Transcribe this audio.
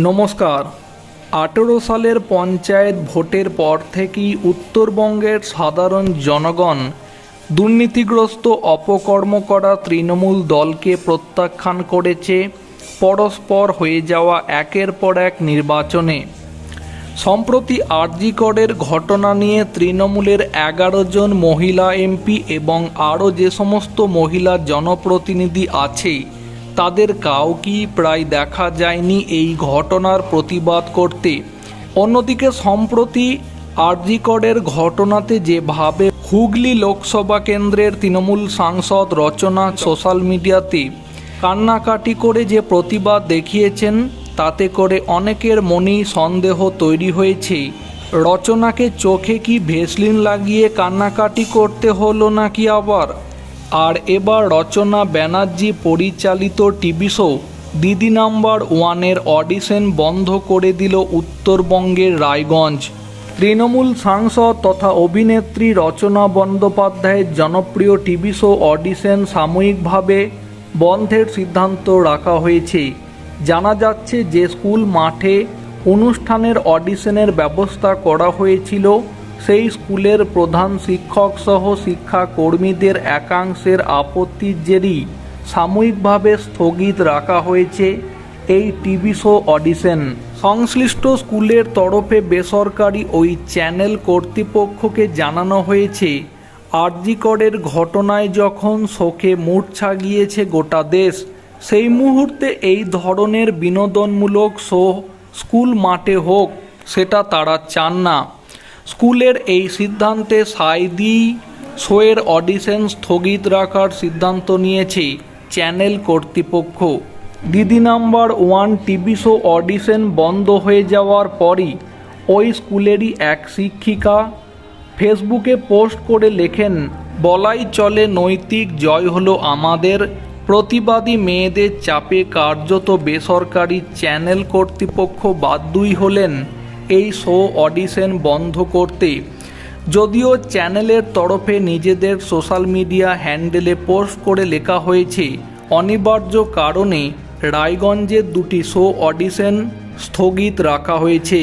নমস্কার। আঠেরো সালের পঞ্চায়েত ভোটের পর থেকেই উত্তরবঙ্গের সাধারণ জনগণ দুর্নীতিগ্রস্ত অপকর্ম করা তৃণমূল দলকে প্রত্যাখ্যান করেছে, পরস্পর হয়ে যাওয়া একের পর এক নির্বাচনে। সম্প্রতি আরজিকরের ঘটনা নিয়ে তৃণমূলের এগারো জন মহিলা এমপি এবং আরও যে সমস্ত মহিলা জনপ্রতিনিধি আছে তাদের কাউকেই প্রায় দেখা যায়নি এই ঘটনার প্রতিবাদ করতে। অন্যদিকে সম্প্রতি আরজিকরের ঘটনাতে যেভাবে হুগলি লোকসভা কেন্দ্রের তৃণমূল সাংসদ রচনা সোশ্যাল মিডিয়াতে কান্নাকাটি করে যে প্রতিবাদ দেখিয়েছেন, তাতে করে অনেকের মনেই সন্দেহ তৈরি হয়েছে। রচনাকে চোখে কি ভেসলিন লাগিয়ে কান্নাকাটি করতে হলো নাকি আবার? আর এবার রচনা ব্যানার্জি পরিচালিত টিভি শো দিদি নাম্বার ওয়ানের অডিশন বন্ধ করে দিল উত্তরবঙ্গের রায়গঞ্জ। তৃণমূল সাংসদ তথা অভিনেত্রী রচনা বন্দ্যোপাধ্যায়ের জনপ্রিয় টিভি শো অডিশন সাময়িকভাবে বন্ধের সিদ্ধান্ত রাখা হয়েছে। জানা যাচ্ছে যে স্কুল মাঠে অনুষ্ঠানের অডিশনের ব্যবস্থা করা হয়েছিল। সেই স্কুলের প্রধান শিক্ষক সহ শিক্ষা কর্মীদের একাংশের আপত্তির জেরেই সাময়িকভাবে স্থগিত রাখা হয়েছে এই টিভি শো অডিশন। সংশ্লিষ্ট স্কুলের তরফে বেসরকারি ওই চ্যানেল কর্তৃপক্ষকে জানানো হয়েছে, আরজিকরের ঘটনায় যখন শোকে মূর্ছা গিয়েছে গোটা দেশ, সেই মুহূর্তে এই ধরনের বিনোদনমূলক শো স্কুল মাঠে হোক, সেটা তারা চান না। স্কুলের এই সিদ্ধান্তে সায় দিয়ে শোয়ের অডিশন স্থগিত রাখার সিদ্ধান্ত নিয়েছে চ্যানেল কর্তৃপক্ষ। Didi number one TV show audition বন্ধ হয়ে যাওয়ার পরই ওই স্কুলেরই এক শিক্ষিকা ফেসবুকে পোস্ট করে লেখেন, বলাই চলে নৈতিক জয় হলো আমাদের। প্রতিবাদী মেয়েদের চাপে কার্যত বেসরকারি চ্যানেল কর্তৃপক্ষ বাধ্যই হলেন। এই শো অডিশন বন্ধ করতে। যদিও চ্যানেলের তরফে নিজেদের সোশ্যাল মিডিয়া হ্যান্ডেলে পোস্ট করে লেখা হয়েছে, অনিবার্য কারণে রায়গঞ্জের দুটি শো অডিশন স্থগিত রাখা হয়েছে।